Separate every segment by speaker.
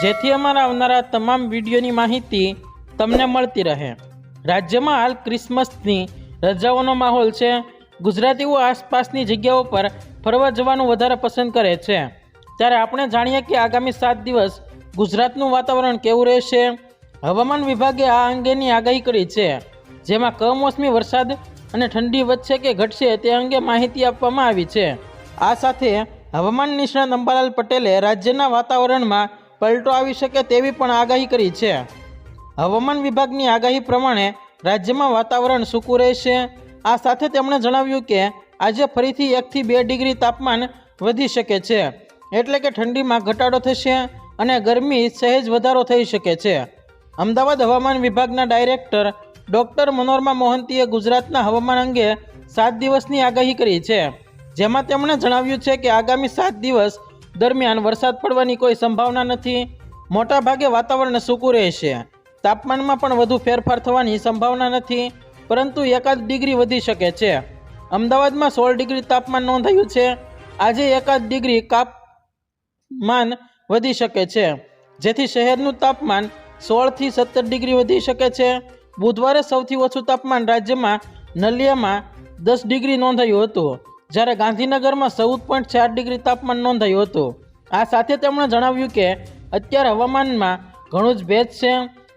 Speaker 1: જેથી અમારા આવનારા તમામ વિડીયોની માહિતી તમને મળતી રહે. રાજ્યમાં હાલ ક્રિસમસની રજાઓનો માહોલ છે. ગુજરાતીઓ આસપાસની જગ્યાઓ પર ફરવા જવાનું વધારે પસંદ કરે છે. ત્યારે આપણે જાણીએ કે આગામી સાત દિવસ ગુજરાતનું વાતાવરણ કેવું રહેશે? હવામાન વિભાગે આ અંગેની આગાહી કરી છે. જેમાં કમોસમી વરસાદ અને ઠંડી વધશે કે ઘટશે તે અંગે માહિતી આપવામાં આવી છે. આ સાથે હવામાન નિષ્ણાત અંબાલાલ પટેલે રાજ્યના વાતાવરણમાં પલટો આવી શકે તેવી પણ આગાહી કરી છે. હવામાન વિભાગની આગાહી પ્રમાણે રાજ્યમાં વાતાવરણ સૂકું રહેશે. આ સાથે તેમણે જણાવ્યું કે આજે ફરીથી એકથી બે ડિગ્રી તાપમાન વધી શકે છે. એટલે કે ઠંડીમાં ઘટાડો થશે અને ગરમી સહેજ વધારો થઈ શકે છે. અમદાવાદ હવામાન વિભાગના ડાયરેક્ટર ડૉક્ટર મનોરમા મોહંતીએ ગુજરાતના હવામાન અંગે સાત દિવસની આગાહી કરી છે. જેમાં તેમણે જણાવ્યું છે કે આગામી સાત દિવસ દરમિયાન વરસાદ પડવાની કોઈ સંભાવના નથી. મોટાભાગે વાતાવરણ સૂકું રહેશે. તાપમાનમાં પણ વધુ ફેરફાર થવાની સંભાવના નથી, પરંતુ એકાદ ડિગ્રી વધી શકે છે. અમદાવાદમાં સોળ ડિગ્રી તાપમાન નોંધાયું છે. આજે એકાદ ડિગ્રી તાપમાન વધી શકે છે. જેથી શહેરનું તાપમાન સોળથી સત્તર ડિગ્રી વધી શકે છે. બુધવારે સૌથી ઓછું તાપમાન રાજ્યમાં નલિયામાં દસ ડિગ્રી નોંધાયું હતું. જ્યારે ગાંધીનગરમાં ચૌદ પોઈન્ટ ચાર ડિગ્રી તાપમાન નોંધાયું હતું. આ સાથે તેમણે જણાવ્યું કે અત્યારે હવામાનમાં ઘણું જ ભેજ છે,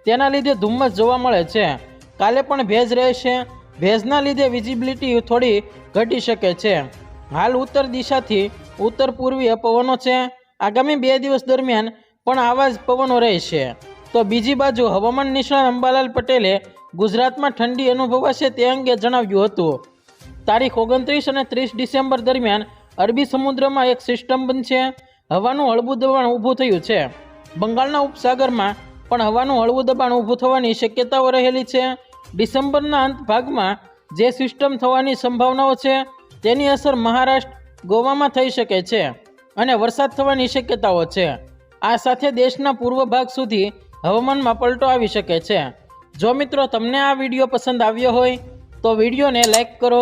Speaker 1: તેના લીધે ધુમ્મસ જોવા મળે છે. કાલે પણ ભેજ રહેશે. ભેજના લીધે વિઝિબિલિટી થોડી ઘટી શકે છે. હાલ ઉત્તર દિશાથી ઉત્તર પૂર્વીય પવનો છે. આગામી બે દિવસ દરમિયાન પણ આવા જ પવનો રહેશે. તો બીજી બાજુ હવામાન નિષ્ણાત અંબાલાલ પટેલે ગુજરાતમાં ઠંડી અનુભવાશે તે અંગે જણાવ્યું હતું. તારીખ ઓગણત્રીસ અને ત્રીસ ડિસેમ્બર દરમિયાન અરબી સમુદ્રમાં એક સિસ્ટમ બનશે. હવાનું હળવું દબાણ ઊભું થયું છે. બંગાળના ઉપસાગરમાં પણ હવાનું હળવું દબાણ ઊભું થવાની શક્યતાઓ રહેલી છે. ડિસેમ્બરના અંત ભાગમાં જે સિસ્ટમ થવાની સંભાવનાઓ છે, તેની અસર મહારાષ્ટ્ર, ગોવામાં થઈ શકે છે અને વરસાદ થવાની શક્યતાઓ છે. આ સાથે દેશના પૂર્વ ભાગ સુધી હવામાનમાં પલટો આવી શકે છે. જો મિત્રો તમને આ વીડિયો પસંદ આવ્યો હોય, તો વિડીયોને લાઇક કરો